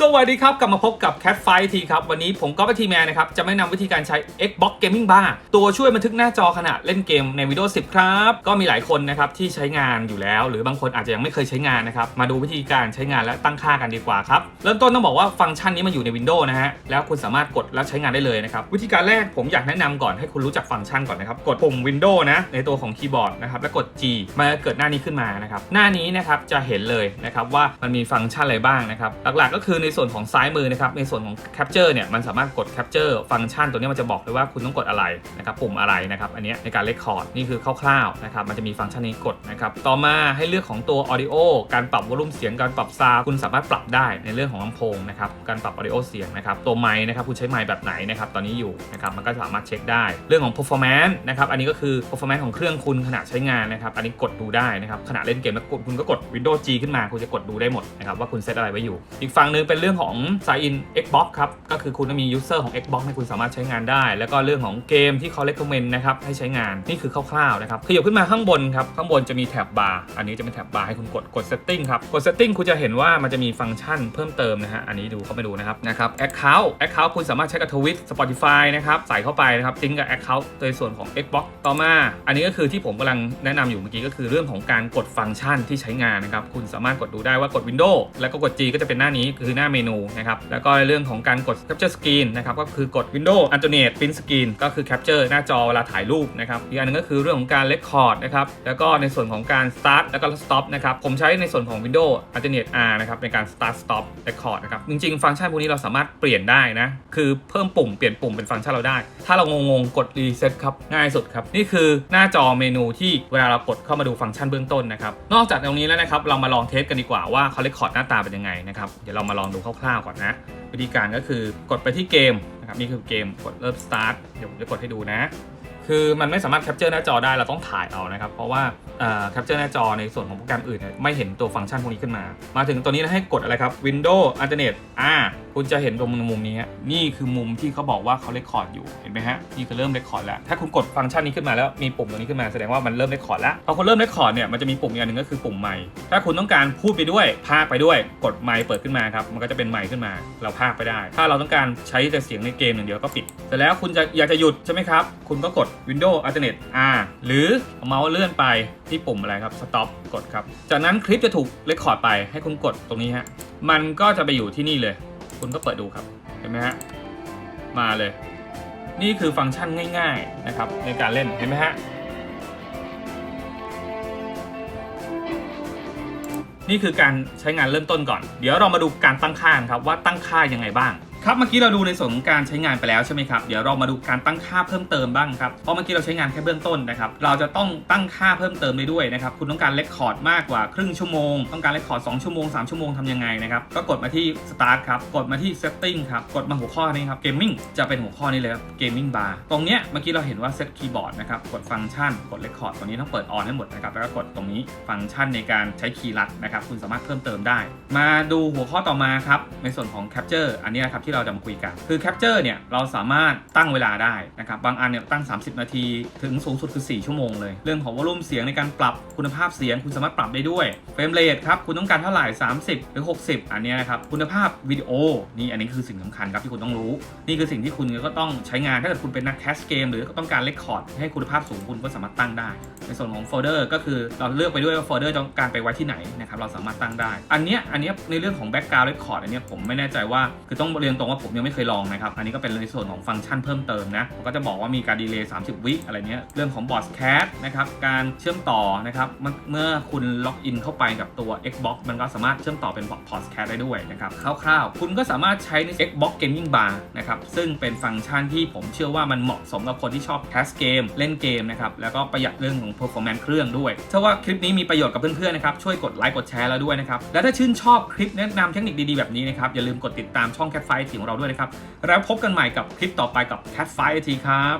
สวัสดีครับ กลับมาพบกับ Cat f i g h ทีครับ วันนี้ผมก็ไปทีแมนนะครับ จะไม่นำวิธีการใช้ Xbox Gaming Bar ตัวช่วยบันทึกหน้าจอขณะเล่นเกมใน Windows 10 ครับ ก็มีหลายคนนะครับที่ใช้งานอยู่แล้ว หรือบางคนอาจจะยังไม่เคยใช้งานนะครับ มาดูวิธีการใช้งานและตั้งค่ากันดีกว่าครับ เริ่มต้นต้องบอกว่าฟังก์ชันนี้มาอยู่ใน Windows นะฮะ แล้วคุณสามารถกดแล้วใช้งานได้เลยนะครับ วิธีการแรกผมอยากแนะนำก่อนให้คุณรู้จักฟังก์ชันก่อนนะครับ กดปุ่ม Windows นะในตัวของคีย์บอร์ดนะครับ แล้วกด G มาเกิดหน้านี้ขึ้นมานะครับ หน้านี้นะครับจะเห็นเลยนะครับว่ามันมีฟังก์ชันอะไรบ้างนะครับ หลักๆก็คืือในส่วนของซ้ายมือนะครับในส่วนของ Capture เนี่ยมันสามารถกด Capture ฟังก์ชันตัวนี้มันจะบอกเลยว่าคุณต้องกดอะไรนะครับปุ่มอะไรนะครับอันนี้ในการ Record นี่คือคร่าวๆนะครับมันจะมีฟังก์ชันนี้กดนะครับต่อมาให้เลือกของตัว Audio การปรับวอลลุ่มเสียงการปรับซาวคุณสามารถปรับได้ในเรื่องของลำโพงนะครับการปรับ Audio เสียงนะครับตัวไมค์นะครับคุณใช้ไมค์แบบไหนนะครับตอนนี้อยู่นะครับมันก็สามารถเช็คได้ เรื่องของ performance นะครับอันนี้ก็คือ performance ของเครื่องคุณขณะใช้งานนะครับอันนี้กดดูได้นะครับขณะเล่นเกมแล้วคุณก็กด Windows G ขึ้นมาคุณจะกดดูได้หมดนะครับว่าคุณเซตอะไรไว้อยู่ อีกฝั่งหนึงเป็นเรื่องของ sign in Xbox ครับ ก็คือคุณต้องมี user ของ Xbox ให้คุณสามารถใช้งานได้ แล้วก็เรื่องของเกมที่เขา recommend นะครับให้ใช้งานนี่คือคร่าวๆนะครับขยับขึ้นมาข้างบนครับข้างบนจะมีแท็บบาร์อันนี้จะเป็นแท็บบาร์ให้คุณกดกด setting ครับกด setting คุณจะเห็นว่ามันจะมีฟังก์ชันเพิ่มเติมนะฮะอันนี้ดูเข้าไปดูนะครับนะครับ account account คุณสามารถใช้กับทวิต Spotify นะครับใส่เข้าไปนะครับซิงกับ account ในส่วนของ Xbox ต่อมา อันนี้ก็คือที่ผมกำลังแนะนำอยู่เมื่อกี้ก็คือเรื่องของการกดฟังก์ชันที่ใช้งานนะครับคุณสามารถกดดูได้ว่ากด Windows แล้วก็กด G ก็จะเป็นหน้านี้คือือหน้าเมนูนะครับแล้วก็เรื่องของการกด capture screen นะครับก็คือกด Windows Alternate Print Screen ก็คือ capture หน้าจอเวลาถ่ายรูปนะครับอีกอันนึงก็คือเรื่องของการ record นะครับแล้วก็ในส่วนของการ start แล้วก็ stop นะครับผมใช้ในส่วนของ Windows Alternate R นะครับในการ start stop record นะครับจริงๆ ฟังก์ชันพวกนี้เราสามารถเปลี่ยนได้นะคือเพิ่มปุ่มเปลี่ยนปุ่มเป็นฟังก์ชันเราได้ ถ้าเรางงๆกด reset ครับง่ายสุดครับนี่คือหน้าจอเมนูที่เวลาเรากดเข้ามาดูฟังก์ชันเบื้องต้นนะครับนอกจากตรงนี้แล้วนะครับเรามาลองเทสกันดีกว่าว่าเขา record หน้าตาเป็นยังไงนะครับเดี๋ยวเรามาลององดูคร่าวๆก่อนนะ วิธีการก็คือกดไปที่เกมนะครับนี่คือเกมกดเริ่ม start เดี๋ยวผมจะกดให้ดูนะ คือมันไม่สามารถแคปเจอร์หน้าจอได้เราต้องถ่ายเอานะครับ เพราะว่าแคปเจอร์หน้าจอในส่วนของโปรแกรมอื่น ไม่เห็นตัวฟังก์ชันพวกนี้ขึ้นมา มาถึงตัวนี้แล้วให้กดอะไรครับ Windows Alternate อ่า คุณจะเห็นตรงมุมนี้นี่คือมุมที่เขาบอกว่าเขาเลคคอร์ดอยู่เห็นไหมฮะนี่คือเริ่มเลคคอร์ดแล้วถ้าคุณกดฟังก์ชันนี้ขึ้นมาแล้วมีปุ่มตรงนี้ขึ้นมาแสดงว่ามันเริ่มเลคคอร์ดแล้วพอคุณเริ่มเลคคอร์ดเนี่ยมันจะมีปุ่มอีกอันหนึ่งก็คือปุ่มไมค์ถ้าคุณต้องการพูดไปด้วยพากไปด้วย กดไมค์เปิดขึ้นมาครับมันก็จะเป็นไมค์ขึ้นมา เราพากไปได้ ถ้าเราต้องการใช้แต่เสียงในเกมอย่างเดียวก็ปิดเสร็จแล้วคุณจะอยากจะหยุดใช่ไหมครับคุณก็กด Windows Alternate R หรือเมาส์เลื่อนไปที่ปุ่มอะไรครับ Stop กดครับจากนั้นคลิปจะถูกเลคคอร์ดไปให้คุณกดตรงนี้ฮะมันก็จะไปอยู่ที่นี่เลย คุณก็เปิดดูครับ เห็นไหมฮะ มาเลย นี่คือฟังก์ชันง่ายๆนะครับ ในการเล่น เห็นไหมฮะ นี่คือการใช้งานเริ่มต้นก่อน เดี๋ยวเรามาดูการตั้งค่าครับว่าตั้งค่ายังไงบ้าง ครับเมื่อกี้เราดูในส่วนของการใช้งานไปแล้วใช่ไหมครับเดี๋ยวเรามาดูการตั้งค่าเพิ่มเติมบ้างครับเพราะเมื่อกี้เราใช้งานแค่เบื้องต้นนะครับเราจะต้องตั้งค่าเพิ่มเติมได้ด้วยนะครับคุณต้องการเลคคอร์ดมากกว่าครึ่งชั่วโมงต้องการเลคคอร์ด2ชั่วโมง3ชั่วโมงทำยังไงนะครับก็กดมาที่ start ครับกดมาที่ setting ครับกดมาหัวข้อนี้ครับ gaming จะเป็นหัวข้อนี้เลยครับ gaming bar ตรงเนี้ยเมื่อกี้เราเห็นว่า set keyboard นะครับกดฟังก์ชันกด record ตัวนี้ต้องเปิด on ให้หมดนะครับแล้วก็กดตรงนี้ฟังก์ชันในการใช้คีย์ลัดนะครับคุณสามารถเพิ่มเติมได้ มาดูหัวข้อต่อมาครับในส่วนของ capture อันนี้ครับที่เราจะมาคุยกัน คือ capture เนี่ยเราสามารถตั้งเวลาได้นะครับ บางอันเนี่ยตั้ง 30 นาทีถึงสูงสุดคือ 4 ชั่วโมงเลย เรื่องของวอลลุ่มเสียงในการปรับคุณภาพเสียงคุณสามารถปรับได้ด้วย เฟรมเรทครับ คุณต้องการเท่าไหร่ 30 หรือ 60 อันนี้นะครับ คุณภาพวิดีโอนี่อันนี้คือสิ่งสำคัญครับที่คุณต้องรู้ นี่คือสิ่งที่คุณก็ต้องใช้งานถ้าเกิดคุณเป็นนักแคสเกมหรือต้องการเลคคอร์ดให้คุณภาพสูงคุณก็สามารถตั้งได้ ในส่วนของโฟลเดอร์ก็คือเราเลือกไปด้วยว่าโฟลเดอร์ต้องการไปไว้ที่ไหนนะครับเราสามารถตั้งได้ อันเนี้ยอันเนี้ยในเรื่องของแบ็กกราวด์เรคคอร์ดอันเนี้ยผมไม่แน่ใจว่าคือต้องเรียนตรงว่าผมยังไม่เคยลองนะครับ อันนี้ก็เป็นในส่วนของฟังก์ชันเพิ่มเติมนะก็จะบอกว่ามีการดีเลย์ 30 วิอะไรเนี้ย เรื่องของบอร์ดแคสนะครับ การเชื่อมต่อนะครับ เมื่อคุณล็อกอินเข้าไปกับตัว Xbox มันก็สามารถเชื่อมต่อเป็นพอร์ตแคสได้ด้วยนะครับ คร่าวๆ คุณก็สามารถใช้ใน Xbox Gaming Bar นะครับ ซึ่งเป็นฟังก์ชันที่ผมเชื่อว่ามันเหมาะสมกับคนที่ชอบแคสเกมเล่นเกมนะครับ แล้วก็ประหยัดเรื่องของ performance เครื่องด้วย ถ้าว่าคลิปนี้มีประโยชน์กับเพื่อนๆนะครับ ช่วยกดไลค์กดแชร์แล้วด้วยนะครับ และถ้าชื่นชอบคลิปแนะนำเทคนิคดีๆแบบนี้นะครับ อย่าลืมกดติดตามช่อง Cat ของเราด้วยนะครับ แล้วพบกันใหม่กับคลิปต่อไปกับ Cat Fight ทีครับ